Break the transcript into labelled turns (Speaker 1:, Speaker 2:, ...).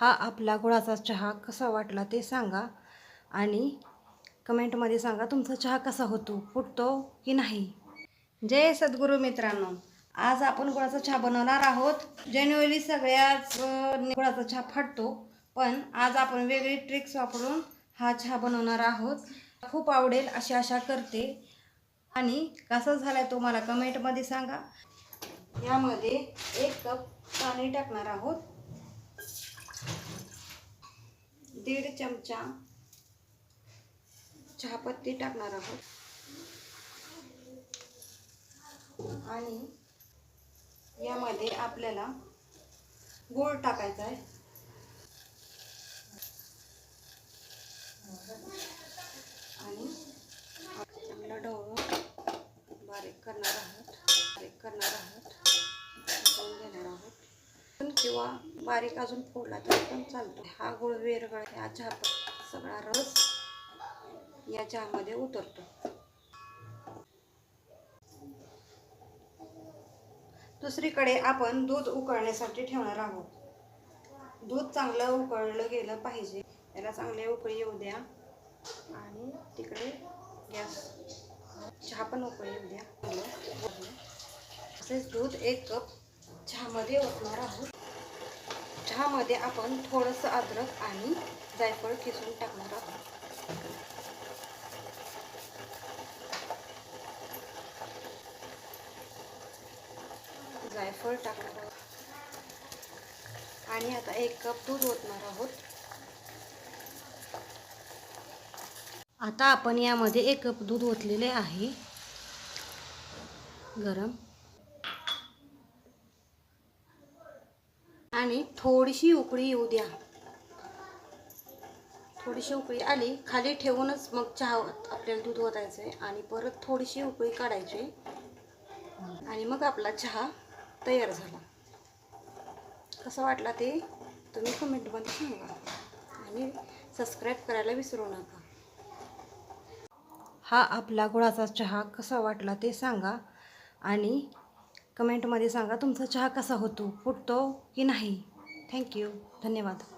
Speaker 1: हा आपला गुळाचा चहा कसा वाटला ते सांगा. आणि कमेंटमध्ये सांगा तुमचा चहा कसा होतो फुटतो की नाही. जय सद्गुरू मित्रांनो. आज आपण गुळाचा चहा बनवणार आहोत. जेन्युअली सगळ्याच गुळाचा चहा फाटतो. पण आज आपण वेगळी ट्रिक्स वापरून हा चहा बनवणार आहोत. खूप आवडेल अशी आशा करते. आणि कसा झालाय तो मला कमेंटमध्ये सांगा. यामध्ये एक कप पाणी टाकणार आहोत. दीड चमचा चहापत्ती टाकणार आहोत. आणि यामध्ये आपल्याला गूळ टाकायचा आहे आणि चांगला ढवळून बारीक करणार आहोत बारीक करणार आहोत उकळून घेणार आहोत पण किंवा बारीक अजून फोडला तरी पण चालतो. हा गुळ वेरगळ हा चहा सगळा रस या चहामध्ये उतरतो. दुसरीकडे आपण दूध उकळण्यासाठी ठेवणार आहोत. दूध चांगलं उकळलं गेलं पाहिजे. त्याला चांगले उकळी येऊ द्या. आणि तिकडे गॅस चहा पण उकळी येऊ द्या. तसेच दूध एक कप चहामध्ये ओतणार आहोत. चहामध्ये आपण थोडंसं अद्रक आणि जायफळ किसून टाकणार आहोत. जायफळ टाकणार आहोत. आणि आता एक कप दूध ओतणार आहोत. आता आपण यामध्ये एक कप दूध ओतलेले आहे. गरम. आणि थोडीशी उकळी येऊ द्या. थोडीशी उकळी आली खाली ठेवूनच मग चहा आपल्याला दूध ओतायचं आहे आणि परत थोडीशी उकळी काढायची. आणि मग आपला चहा तयार झाला. कसा वाटला ते तुम्ही कमेंटमध्ये सांगा. आणि सबस्क्राईब करायला विसरू नका. हा आपला गुळाचा चहा कसा वाटला ते सांगा. आणि कमेंटमध्ये सांगा तुमचा चहा कसा होतो? फुटतो की नाही? थँक्यू धन्यवाद.